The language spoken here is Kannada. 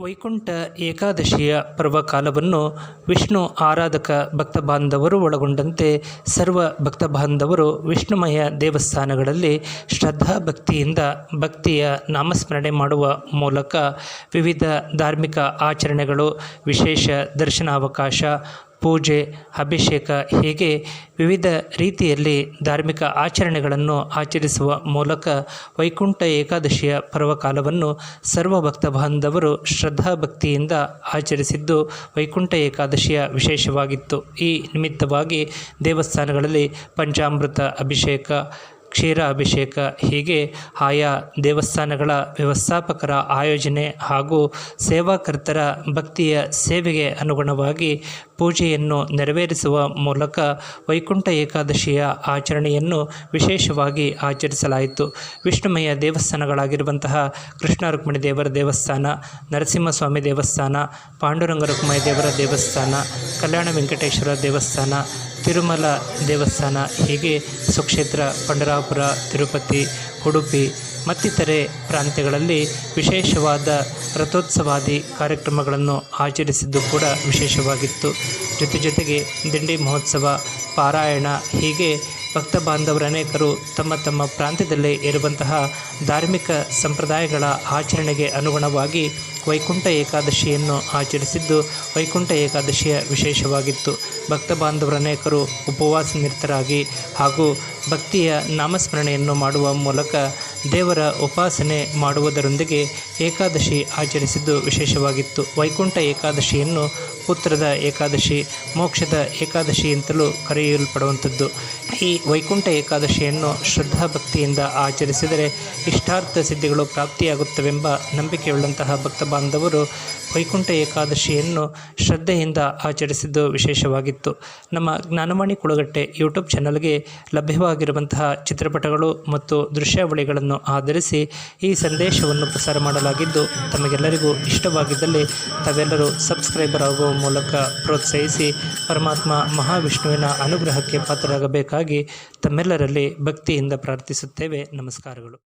ವೈಕುಂಠ ಏಕಾದಶಿಯ ಪರ್ವಕಾಲವನ್ನು ವಿಷ್ಣು ಆರಾಧಕ ಭಕ್ತ ಬಾಂಧವರು ಒಳಗೊಂಡಂತೆ ಸರ್ವ ಭಕ್ತ ಬಾಂಧವರು ವಿಷ್ಣುಮಯ ದೇವಸ್ಥಾನಗಳಲ್ಲಿ ಶ್ರದ್ಧಾ ಭಕ್ತಿಯಿಂದ ಭಕ್ತಿಯ ನಾಮಸ್ಮರಣೆ ಮಾಡುವ ಮೂಲಕ ವಿವಿಧ ಧಾರ್ಮಿಕ ಆಚರಣೆಗಳು, ವಿಶೇಷ ದರ್ಶನಾವಕಾಶ ಪೂಜೆ, ಅಭಿಷೇಕ ಹೀಗೆ ವಿವಿಧ ರೀತಿಯಲ್ಲಿ ಧಾರ್ಮಿಕ ಆಚರಣೆಗಳನ್ನು ಆಚರಿಸುವ ಮೂಲಕ ವೈಕುಂಠ ಏಕಾದಶಿಯ ಪರ್ವಕಾಲವನ್ನು ಸರ್ವ ಭಕ್ತ ಬಾಂಧವರು ಶ್ರದ್ಧಾ ಭಕ್ತಿಯಿಂದ ಆಚರಿಸಿದ್ದು ವೈಕುಂಠ ಏಕಾದಶಿಯ ವಿಶೇಷವಾಗಿತ್ತು. ಈ ನಿಮಿತ್ತವಾಗಿ ದೇವಸ್ಥಾನಗಳಲ್ಲಿ ಪಂಚಾಮೃತ ಅಭಿಷೇಕ ಕ್ಷೀರ ಅಭಿಷೇಕ ಹೀಗೆ ಆಯಾ ದೇವಸ್ಥಾನಗಳ ವ್ಯವಸ್ಥಾಪಕರ ಆಯೋಜನೆ ಹಾಗೂ ಸೇವಾಕರ್ತರ ಭಕ್ತಿಯ ಸೇವೆಗೆ ಅನುಗುಣವಾಗಿ ಪೂಜೆಯನ್ನು ನೆರವೇರಿಸುವ ಮೂಲಕ ವೈಕುಂಠ ಏಕಾದಶಿಯ ಆಚರಣೆಯನ್ನು ವಿಶೇಷವಾಗಿ ಆಚರಿಸಲಾಯಿತು. ವಿಷ್ಣುಮಯ ದೇವಸ್ಥಾನಗಳಾಗಿರುವಂತಹ ಕೃಷ್ಣ ರುಕ್ಮಿಣಿ ದೇವರ ದೇವಸ್ಥಾನ, ನರಸಿಂಹಸ್ವಾಮಿ ದೇವಸ್ಥಾನ, ಪಾಂಡುರಂಗ ರುಕ್ಮಯ ದೇವರ ದೇವಸ್ಥಾನ, ಕಲ್ಯಾಣ ವೆಂಕಟೇಶ್ವರ ದೇವಸ್ಥಾನ ತಿರುಮಲ ದೇವಸ್ಥಾನ, ಹೀಗೆ ಸುಕ್ಷೇತ್ರ, ಪಂಡರಾಪುರ, ತಿರುಪತಿ, ಉಡುಪಿ, ಮತ್ತಿತರೆ ಪ್ರಾಂತ್ಯಗಳಲ್ಲಿ ವಿಶೇಷವಾದ ರಥೋತ್ಸವಾದಿ ಕಾರ್ಯಕ್ರಮಗಳನ್ನು ಆಚರಿಸಿದ್ದು ಕೂಡ ವಿಶೇಷವಾಗಿತ್ತು. ಜೊತೆ ಜೊತೆಗೆ ದಿಂಡಿ ಮಹೋತ್ಸವ, ಪಾರಾಯಣ, ಹೀಗೆ ಭಕ್ತ ಬಾಂಧವರ ಅನೇಕರು ತಮ್ಮ ತಮ್ಮ ಪ್ರಾಂತ್ಯದಲ್ಲೇ ಇರುವಂತಹ ಧಾರ್ಮಿಕ ಸಂಪ್ರದಾಯಗಳ ಆಚರಣೆಗೆ ಅನುಗುಣವಾಗಿ ವೈಕುಂಠ ಏಕಾದಶಿಯನ್ನು ಆಚರಿಸಿದ್ದು ವೈಕುಂಠ ಏಕಾದಶಿಯ ವಿಶೇಷವಾಗಿತ್ತು. ಭಕ್ತ ಬಾಂಧವರ ಅನೇಕರು ಉಪವಾಸ ನಿರತರಾಗಿ ಹಾಗೂ ಭಕ್ತಿಯ ನಾಮಸ್ಮರಣೆಯನ್ನು ಮಾಡುವ ಮೂಲಕ ದೇವರ ಉಪಾಸನೆ ಮಾಡುವುದರೊಂದಿಗೆ ಏಕಾದಶಿ ಆಚರಿಸಿದ್ದು ವಿಶೇಷವಾಗಿತ್ತು. ವೈಕುಂಠ ಏಕಾದಶಿಯನ್ನು ಪುತ್ರದ ಏಕಾದಶಿ, ಮೋಕ್ಷದ ಏಕಾದಶಿ ಅಂತಲೂ ಕರೆಯಲ್ಪಡುವಂಥದ್ದು. ಈ ವೈಕುಂಠ ಏಕಾದಶಿಯನ್ನು ಶ್ರದ್ಧಾಭಕ್ತಿಯಿಂದ ಆಚರಿಸಿದರೆ ಇಷ್ಟಾರ್ಥ ಸಿದ್ಧಿಗಳು ಪ್ರಾಪ್ತಿಯಾಗುತ್ತವೆಂಬ ನಂಬಿಕೆಯುಳ್ಳಂತಹ ಭಕ್ತ ಬಾಂಧವರು ವೈಕುಂಠ ಏಕಾದಶಿಯನ್ನು ಶ್ರದ್ಧೆಯಿಂದ ಆಚರಿಸಿದ್ದು ವಿಶೇಷವಾಗಿತ್ತು. ನಮ್ಮ ಜ್ಞಾನವಾಣಿ ಕುಳಗಟ್ಟೆ ಯೂಟ್ಯೂಬ್ ಚಾನಲ್ಗೆ ಲಭ್ಯವಾಗಿರುವಂತಹ ಚಿತ್ರಪಟಗಳು ಮತ್ತು ದೃಶ್ಯಾವಳಿಗಳನ್ನು ಆಧರಿಸಿ ಈ ಸಂದೇಶವನ್ನು ಪ್ರಸಾರ ಮಾಡಲಾಗಿದ್ದು ತಮಗೆಲ್ಲರಿಗೂ ಇಷ್ಟವಾಗಿದ್ದಲ್ಲಿ ತಾವೆಲ್ಲರೂ ಸಬ್ಸ್ಕ್ರೈಬರ್ ಆಗುವ ಮೂಲಕ ಪ್ರೋತ್ಸಾಹಿಸಿ, ಪರಮಾತ್ಮ ಮಹಾವಿಷ್ಣುವಿನ ಅನುಗ್ರಹಕ್ಕೆ ಪಾತ್ರರಾಗಬೇಕಾಗಿ ತಮ್ಮೆಲ್ಲರಲ್ಲಿ ಭಕ್ತಿಯಿಂದ ಪ್ರಾರ್ಥಿಸುತ್ತೇವೆ. ನಮಸ್ಕಾರಗಳು.